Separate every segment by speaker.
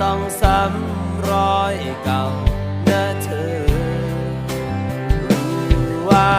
Speaker 1: ต้องซ้ำรอยเก่านะเธอรู้ว่า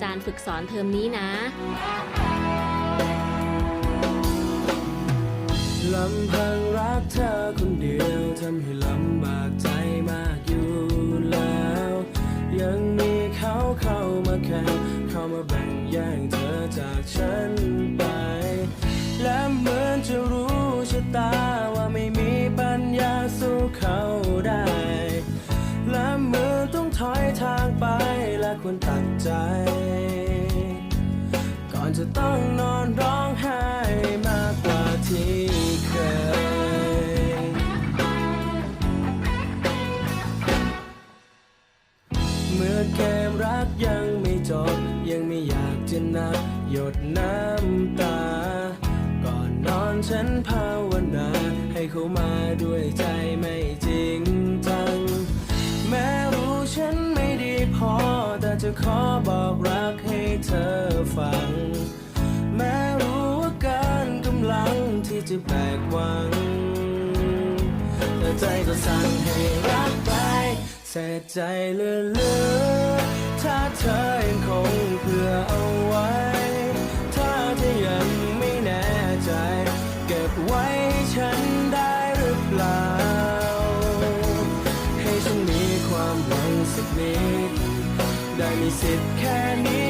Speaker 1: จารย์ฝึกสอนเท
Speaker 2: อมนี้นะ
Speaker 1: ลำพังรักเธอคนเดียวทำให้ลำบากใจมากอยู่แล้ว ยังมีเขาเข้ามาแข่งเข้ามาแบ่งแย่งเธอจากฉันไป และเหมือนจะรู้ชะตา คนตัดใจ ก่อนจะต้องนอนร้อง ใจก็สั่งให้รักไปเสียใจเลือเลือถ้าเธอยังคงเพื่อเอาไว้
Speaker 3: ถ้าเธอยังไม่แน่ใจ เก็บไว้ให้ฉันได้หรือเปล่า ให้ฉันมีความหวังสักนิด ได้มีสิทธิ์แค่นี้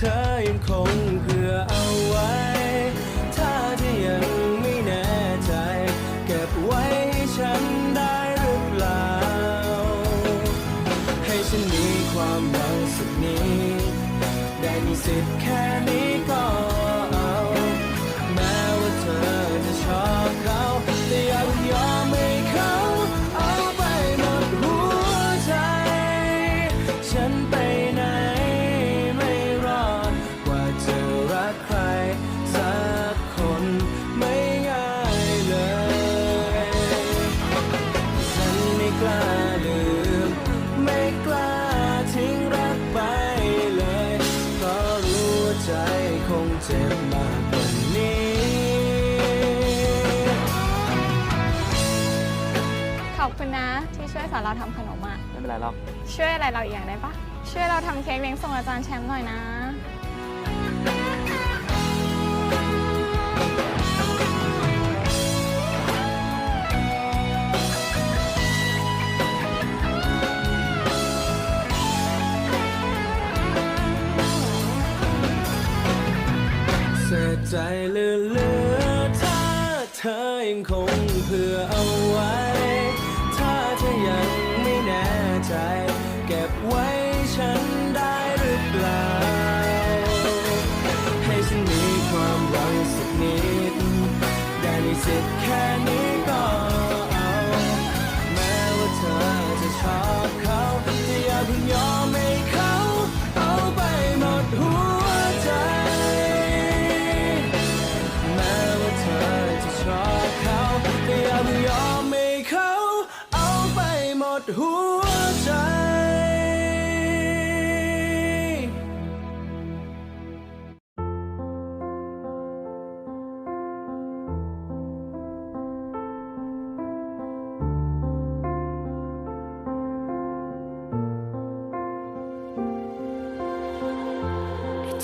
Speaker 3: เธอยังคงคื
Speaker 4: อ ช่วยเราทำ
Speaker 3: เค้
Speaker 4: กเลี้ยงส่งอาจารย์แชมป์หน่อยนะ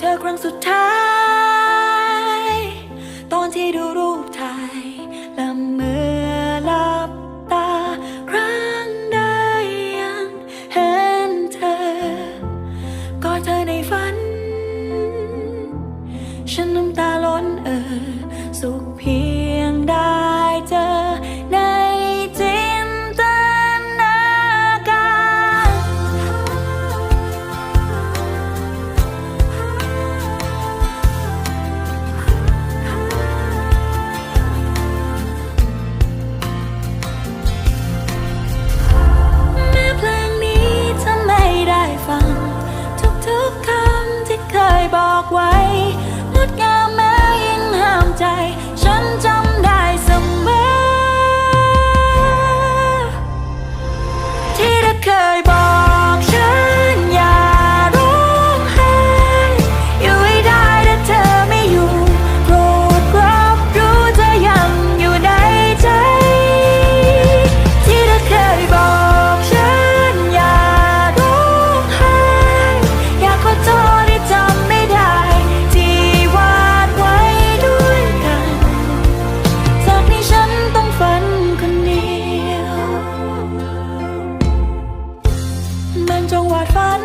Speaker 3: ธอครั้งสุดท้าย
Speaker 5: ฝัน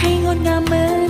Speaker 5: ให้งดงามเหมือน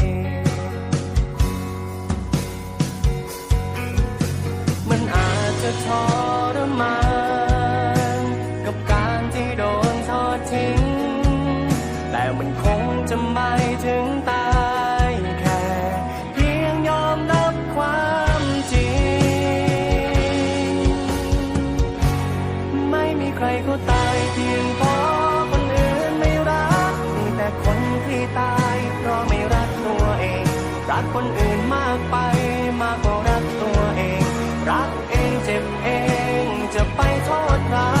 Speaker 6: อ จะไปโทษใคร